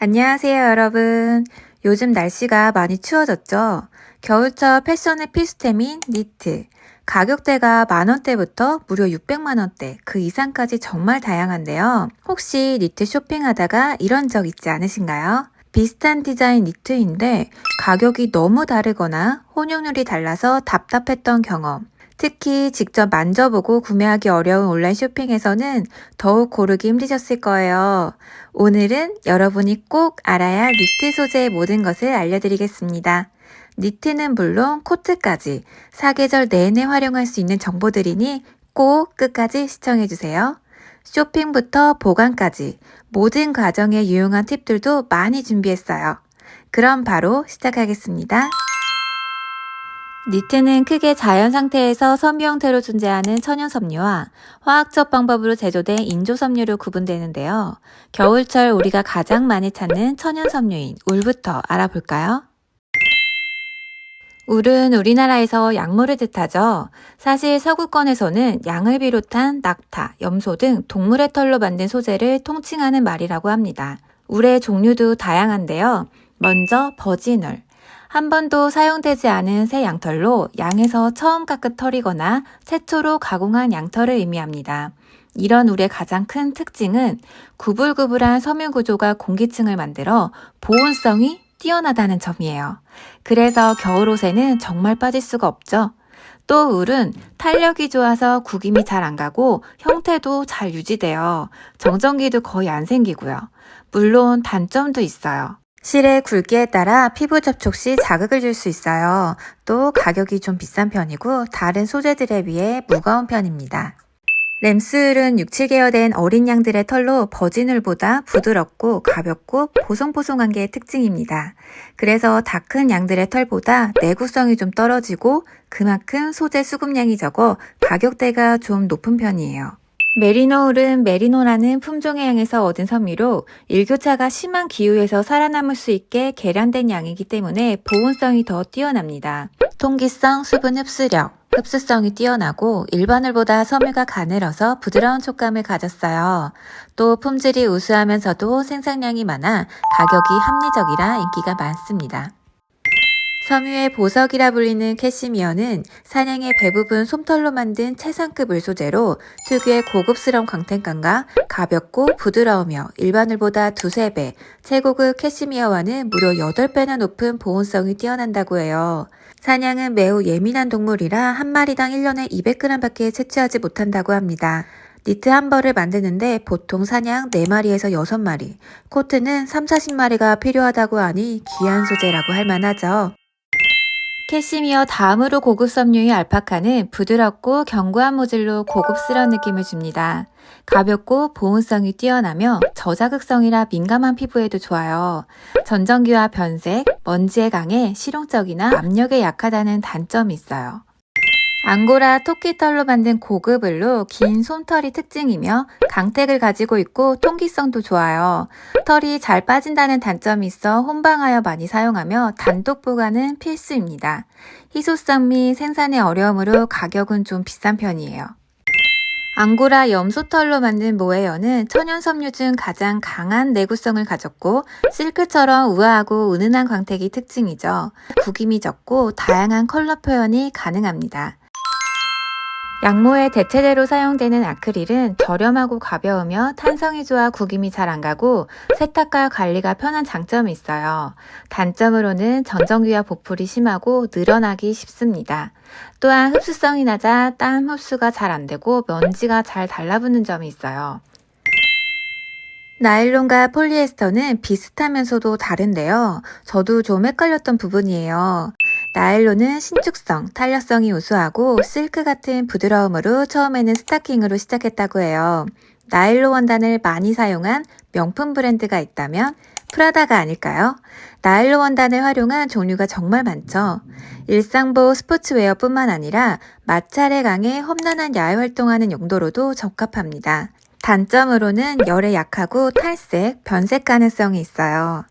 안녕하세요, 여러분. 요즘 날씨가 많이 추워졌죠? 겨울철 패션의 필수템인 니트. 가격대가 만원대부터 무려 600만원대, 그 이상까지 정말 다양한데요. 혹시 니트 쇼핑하다가 이런 적 있지 않으신가요? 비슷한 디자인 니트인데 가격이 너무 다르거나 혼용률이 달라서 답답했던 경험. 특히 직접 만져보고 구매하기 어려운 온라인 쇼핑에서는 더욱 고르기 힘드셨을 거예요. 오늘은 여러분이 꼭 알아야 니트 소재의 모든 것을 알려드리겠습니다. 니트는 물론 코트까지 사계절 내내 활용할 수 있는 정보들이니 꼭 끝까지 시청해주세요. 쇼핑부터 보관까지 모든 과정에 유용한 팁들도 많이 준비했어요. 그럼 바로 시작하겠습니다. 니트는 크게 자연 상태에서 섬유 형태로 존재하는 천연 섬유와 화학적 방법으로 제조된 인조 섬유로 구분되는데요. 겨울철 우리가 가장 많이 찾는 천연 섬유인 울부터 알아볼까요? 울은 우리나라에서 약물을 뜻하죠. 사실 서구권에서는 양을 비롯한 낙타, 염소 등 동물의 털로 만든 소재를 통칭하는 말이라고 합니다. 울의 종류도 다양한데요. 먼저 버진울. 한 번도 사용되지 않은 새 양털로 양에서 처음 깎은 털이거나 최초로 가공한 양털을 의미합니다. 이런 울의 가장 큰 특징은 구불구불한 섬유 구조가 공기층을 만들어 보온성이 뛰어나다는 점이에요. 그래서 겨울옷에는 정말 빠질 수가 없죠. 또 울은 탄력이 좋아서 구김이 잘 안 가고 형태도 잘 유지돼요. 정전기도 거의 안 생기고요. 물론 단점도 있어요. 실의 굵기에 따라 피부 접촉 시 자극을 줄 수 있어요. 또 가격이 좀 비싼 편이고 다른 소재들에 비해 무거운 편입니다. 램스울은 육칠 계열된 어린 양들의 털로 버진울보다 부드럽고 가볍고 보송보송한 게 특징입니다. 그래서 다 큰 양들의 털보다 내구성이 좀 떨어지고 그만큼 소재 수급량이 적어 가격대가 좀 높은 편이에요. 메리노울은 메리노라는 품종의 양에서 얻은 섬유로 일교차가 심한 기후에서 살아남을 수 있게 개량된 양이기 때문에 보온성이 더 뛰어납니다. 통기성, 수분 흡수력, 흡수성이 뛰어나고 일반울보다 섬유가 가늘어서 부드러운 촉감을 가졌어요. 또 품질이 우수하면서도 생산량이 많아 가격이 합리적이라 인기가 많습니다. 섬유의 보석이라 불리는 캐시미어는 사냥의 대부분 솜털로 만든 최상급 물소재로 특유의 고급스러운 광택감과 가볍고 부드러우며 일반울보다 두세 배, 최고급 캐시미어와는 무려 8배나 높은 보온성이 뛰어난다고 해요. 사냥은 매우 예민한 동물이라 한 마리당 1년에 200g밖에 채취하지 못한다고 합니다. 니트 한 벌을 만드는데 보통 사냥 4마리에서 6마리, 코트는 3, 40마리가 필요하다고 하니 귀한 소재라고 할 만하죠. 캐시미어 다음으로 고급 섬유의 알파카는 부드럽고 견고한 모질로 고급스러운 느낌을 줍니다. 가볍고 보온성이 뛰어나며 저자극성이라 민감한 피부에도 좋아요. 전정기와 변색, 먼지에 강해 실용적이나 압력에 약하다는 단점이 있어요. 앙고라 토끼털로 만든 고급을로 긴 솜털이 특징이며 강택을 가지고 있고 통기성도 좋아요. 털이 잘 빠진다는 단점이 있어 혼방하여 많이 사용하며 단독 보관은 필수입니다. 희소성 및 생산의 어려움으로 가격은 좀 비싼 편이에요. 앙고라 염소털로 만든 모헤어는 천연 섬유 중 가장 강한 내구성을 가졌고 실크처럼 우아하고 은은한 광택이 특징이죠. 구김이 적고 다양한 컬러 표현이 가능합니다. 양모의 대체제로 사용되는 아크릴은 저렴하고 가벼우며 탄성이 좋아 구김이 잘 안 가고 세탁과 관리가 편한 장점이 있어요. 단점으로는 전정기와 보풀이 심하고 늘어나기 쉽습니다. 또한 흡수성이 낮아 땀 흡수가 잘 안 되고 먼지가 잘 달라붙는 점이 있어요. 나일론과 폴리에스터는 비슷하면서도 다른데요. 저도 좀 헷갈렸던 부분이에요. 나일론은 신축성, 탄력성이 우수하고 실크 같은 부드러움으로 처음에는 스타킹으로 시작했다고 해요. 나일론 원단을 많이 사용한 명품 브랜드가 있다면 프라다가 아닐까요? 나일론 원단을 활용한 종류가 정말 많죠. 일상보 스포츠웨어뿐만 아니라 마찰에 강해 험난한 야외 활동하는 용도로도 적합합니다. 단점으로는 열에 약하고 탈색, 변색 가능성이 있어요.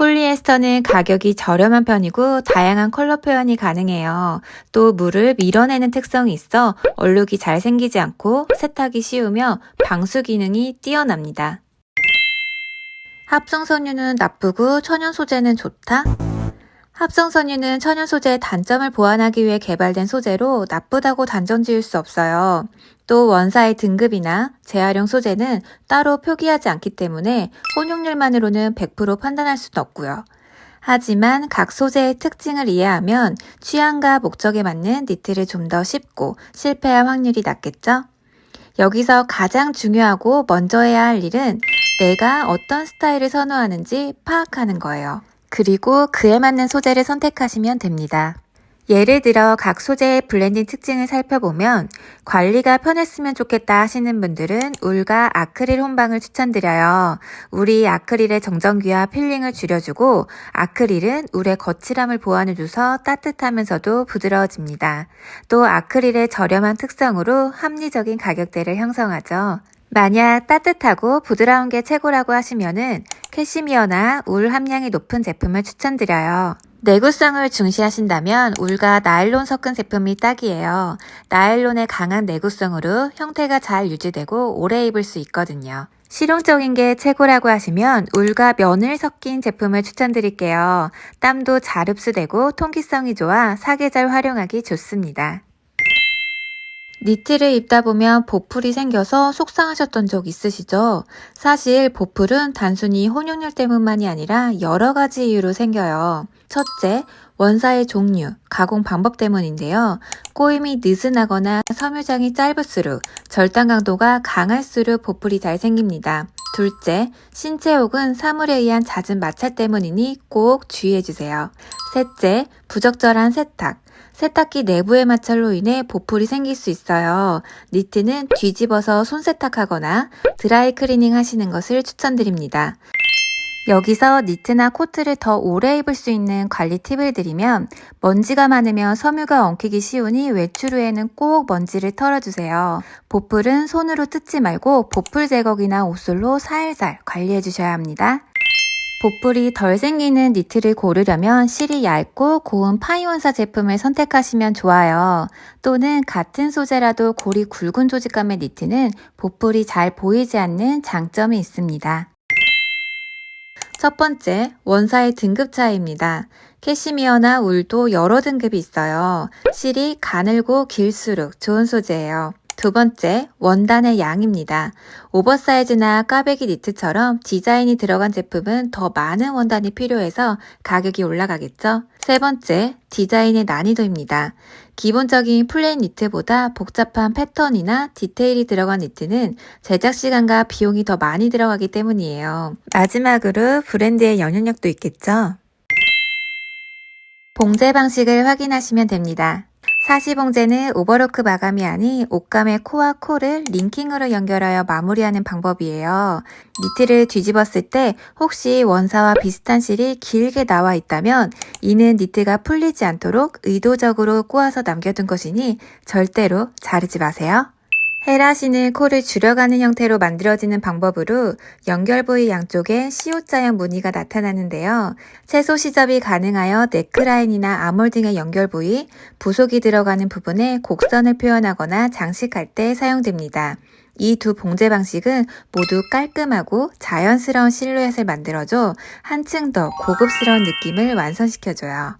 폴리에스터는 가격이 저렴한 편이고 다양한 컬러 표현이 가능해요. 또 물을 밀어내는 특성이 있어 얼룩이 잘 생기지 않고 세탁이 쉬우며 방수 기능이 뛰어납니다. 합성 섬유는 나쁘고 천연 소재는 좋다? 합성섬유는 천연 소재의 단점을 보완하기 위해 개발된 소재로 나쁘다고 단정 지을 수 없어요. 또 원사의 등급이나 재활용 소재는 따로 표기하지 않기 때문에 혼용률만으로는 100% 판단할 수는 없고요. 하지만 각 소재의 특징을 이해하면 취향과 목적에 맞는 니트를 좀 더 쉽고 실패할 확률이 낮겠죠? 여기서 가장 중요하고 먼저 해야 할 일은 내가 어떤 스타일을 선호하는지 파악하는 거예요. 그리고 그에 맞는 소재를 선택하시면 됩니다. 예를 들어 각 소재의 블렌딩 특징을 살펴보면 관리가 편했으면 좋겠다 하시는 분들은 울과 아크릴 혼방을 추천드려요. 울이 아크릴의 정전기와 필링을 줄여주고 아크릴은 울의 거칠함을 보완해줘서 따뜻하면서도 부드러워집니다. 또 아크릴의 저렴한 특성으로 합리적인 가격대를 형성하죠. 만약 따뜻하고 부드러운 게 최고라고 하시면은 캐시미어나 울 함량이 높은 제품을 추천드려요. 내구성을 중시하신다면 울과 나일론 섞은 제품이 딱이에요. 나일론의 강한 내구성으로 형태가 잘 유지되고 오래 입을 수 있거든요. 실용적인 게 최고라고 하시면 울과 면을 섞인 제품을 추천드릴게요. 땀도 잘 흡수되고 통기성이 좋아 사계절 활용하기 좋습니다. 니트를 입다 보면 보풀이 생겨서 속상하셨던 적 있으시죠? 사실 보풀은 단순히 혼용률 때문만이 아니라 여러 가지 이유로 생겨요. 첫째, 원사의 종류, 가공 방법 때문인데요. 꼬임이 느슨하거나 섬유장이 짧을수록 절단 강도가 강할수록 보풀이 잘 생깁니다. 둘째, 신체 혹은 사물에 의한 잦은 마찰 때문이니 꼭 주의해주세요. 셋째, 부적절한 세탁. 세탁기 내부의 마찰로 인해 보풀이 생길 수 있어요. 니트는 뒤집어서 손 세탁하거나 드라이 클리닝 하시는 것을 추천드립니다. 여기서 니트나 코트를 더 오래 입을 수 있는 관리 팁을 드리면 먼지가 많으면 섬유가 엉키기 쉬우니 외출 후에는 꼭 먼지를 털어주세요. 보풀은 손으로 뜯지 말고 보풀 제거기나 옷솔로 살살 관리해 주셔야 합니다. 보풀이 덜 생기는 니트를 고르려면 실이 얇고 고운 파이원사 제품을 선택하시면 좋아요. 또는 같은 소재라도 골이 굵은 조직감의 니트는 보풀이 잘 보이지 않는 장점이 있습니다. 첫 번째, 원사의 등급 차이입니다. 캐시미어나 울도 여러 등급이 있어요. 실이 가늘고 길수록 좋은 소재예요. 두 번째, 원단의 양입니다. 오버사이즈나 까베기 니트처럼 디자인이 들어간 제품은 더 많은 원단이 필요해서 가격이 올라가겠죠? 세 번째, 디자인의 난이도입니다. 기본적인 플레인 니트보다 복잡한 패턴이나 디테일이 들어간 니트는 제작 시간과 비용이 더 많이 들어가기 때문이에요. 마지막으로 브랜드의 영향력도 있겠죠? 봉제 방식을 확인하시면 됩니다. 사시봉제는 오버로크 마감이 아닌 옷감의 코와 코를 링킹으로 연결하여 마무리하는 방법이에요. 니트를 뒤집었을 때 혹시 원사와 비슷한 실이 길게 나와 있다면 이는 니트가 풀리지 않도록 의도적으로 꼬아서 남겨둔 것이니 절대로 자르지 마세요. 헤라시는 코를 줄여가는 형태로 만들어지는 방법으로 연결 부위 양쪽에 C자형 무늬가 나타나는데요. 채소 시접이 가능하여 네크라인이나 아몰 등의 연결 부위, 부속이 들어가는 부분에 곡선을 표현하거나 장식할 때 사용됩니다. 이 두 봉제 방식은 모두 깔끔하고 자연스러운 실루엣을 만들어줘 한층 더 고급스러운 느낌을 완성시켜줘요.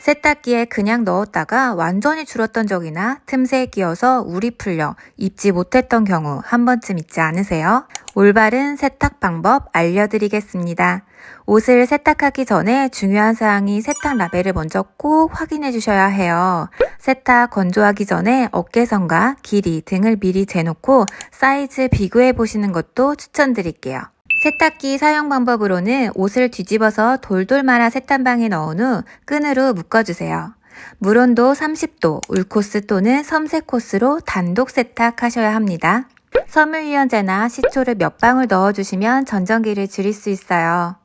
세탁기에 그냥 넣었다가 완전히 줄었던 적이나 틈새에 끼어서 울이 풀려 입지 못했던 경우 한 번쯤 있지 않으세요? 올바른 세탁 방법 알려드리겠습니다. 옷을 세탁하기 전에 중요한 사항이 세탁 라벨을 먼저 꼭 확인해 주셔야 해요. 세탁 건조하기 전에 어깨선과 길이 등을 미리 재놓고 사이즈 비교해 보시는 것도 추천드릴게요. 세탁기 사용 방법으로는 옷을 뒤집어서 돌돌 말아 세탁방에 넣은 후 끈으로 묶어주세요. 물온도 30도, 울코스 또는 섬세 코스로 단독 세탁하셔야 합니다. 섬유유연제나 식초를 몇 방울 넣어주시면 전전기를 줄일 수 있어요.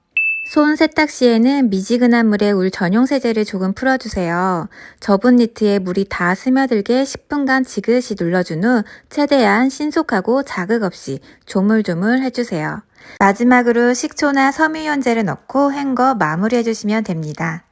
손 세탁 시에는 미지근한 물에 울 전용 세제를 조금 풀어주세요. 접은 니트에 물이 다 스며들게 10분간 지그시 눌러준 후 최대한 신속하고 자극 없이 조물조물 해주세요. 마지막으로 식초나 섬유유연제를 넣고 헹궈 마무리해주시면 됩니다.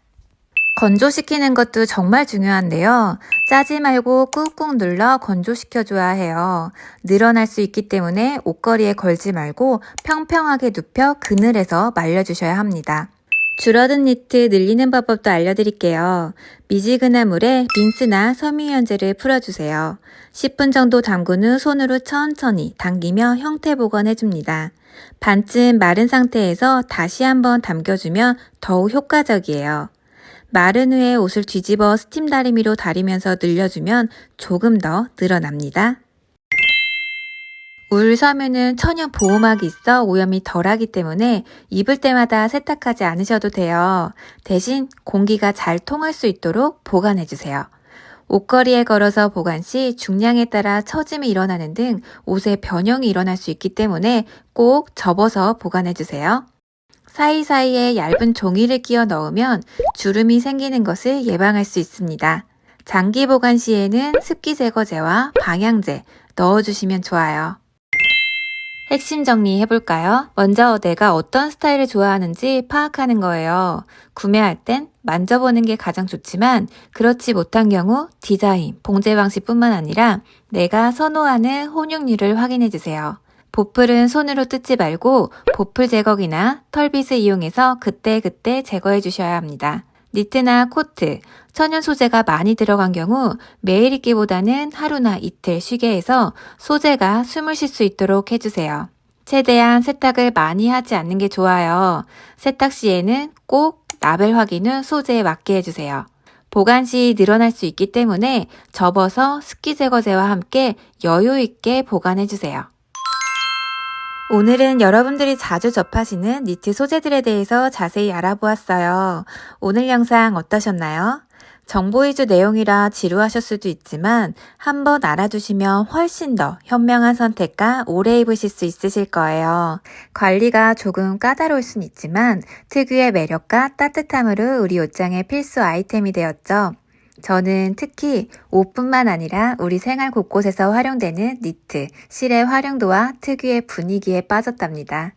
건조시키는 것도 정말 중요한데요. 짜지 말고 꾹꾹 눌러 건조시켜줘야 해요. 늘어날 수 있기 때문에 옷걸이에 걸지 말고 평평하게 눕혀 그늘에서 말려주셔야 합니다. 줄어든 니트 늘리는 방법도 알려드릴게요. 미지근한 물에 린스나 섬유유연제를 풀어주세요. 10분 정도 담근 후 손으로 천천히 당기며 형태 복원해줍니다. 반쯤 마른 상태에서 다시 한번 담겨주면 더욱 효과적이에요. 마른 후에 옷을 뒤집어 스팀 다리미로 다리면서 늘려주면 조금 더 늘어납니다. 울 섬유는 천연 보호막이 있어 오염이 덜하기 때문에 입을 때마다 세탁하지 않으셔도 돼요. 대신 공기가 잘 통할 수 있도록 보관해주세요. 옷걸이에 걸어서 보관 시 중량에 따라 처짐이 일어나는 등 옷의 변형이 일어날 수 있기 때문에 꼭 접어서 보관해주세요. 사이사이에 얇은 종이를 끼워 넣으면 주름이 생기는 것을 예방할 수 있습니다. 장기 보관 시에는 습기 제거제와 방향제 넣어주시면 좋아요. 핵심 정리해 볼까요? 먼저 내가 어떤 스타일을 좋아하는지 파악하는 거예요. 구매할 땐 만져보는 게 가장 좋지만 그렇지 못한 경우 디자인, 봉제 방식뿐만 아니라 내가 선호하는 혼용률을 확인해 주세요. 보풀은 손으로 뜯지 말고 보풀 제거기나 털빗을 이용해서 그때그때 제거해 주셔야 합니다. 니트나 코트, 천연 소재가 많이 들어간 경우 매일 입기보다는 하루나 이틀 쉬게 해서 소재가 숨을 쉴 수 있도록 해주세요. 최대한 세탁을 많이 하지 않는 게 좋아요. 세탁 시에는 꼭 라벨 확인 후 소재에 맞게 해주세요. 보관 시 늘어날 수 있기 때문에 접어서 습기 제거제와 함께 여유 있게 보관해주세요. 오늘은 여러분들이 자주 접하시는 니트 소재들에 대해서 자세히 알아보았어요. 오늘 영상 어떠셨나요? 정보 위주 내용이라 지루하실 수도 있지만 한번 알아두시면 훨씬 더 현명한 선택과 오래 입으실 수 있으실 거예요. 관리가 조금 까다로울 순 있지만 특유의 매력과 따뜻함으로 우리 옷장의 필수 아이템이 되었죠. 저는 특히 옷뿐만 아니라 우리 생활 곳곳에서 활용되는 니트, 실의 활용도와 특유의 분위기에 빠졌답니다.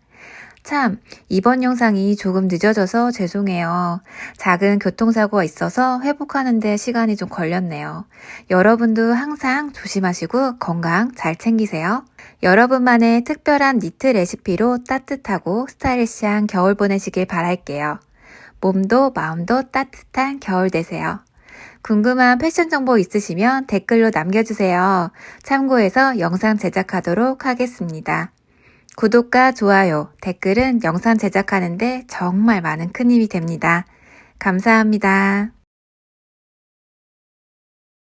참, 이번 영상이 조금 늦어져서 죄송해요. 작은 교통사고가 있어서 회복하는데 시간이 좀 걸렸네요. 여러분도 항상 조심하시고 건강 잘 챙기세요. 여러분만의 특별한 니트 레시피로 따뜻하고 스타일리시한 겨울 보내시길 바랄게요. 몸도 마음도 따뜻한 겨울 되세요. 궁금한 패션 정보 있으시면 댓글로 남겨주세요. 참고해서 영상 제작하도록 하겠습니다. 구독과 좋아요, 댓글은 영상 제작하는데 정말 많은 큰 힘이 됩니다. 감사합니다.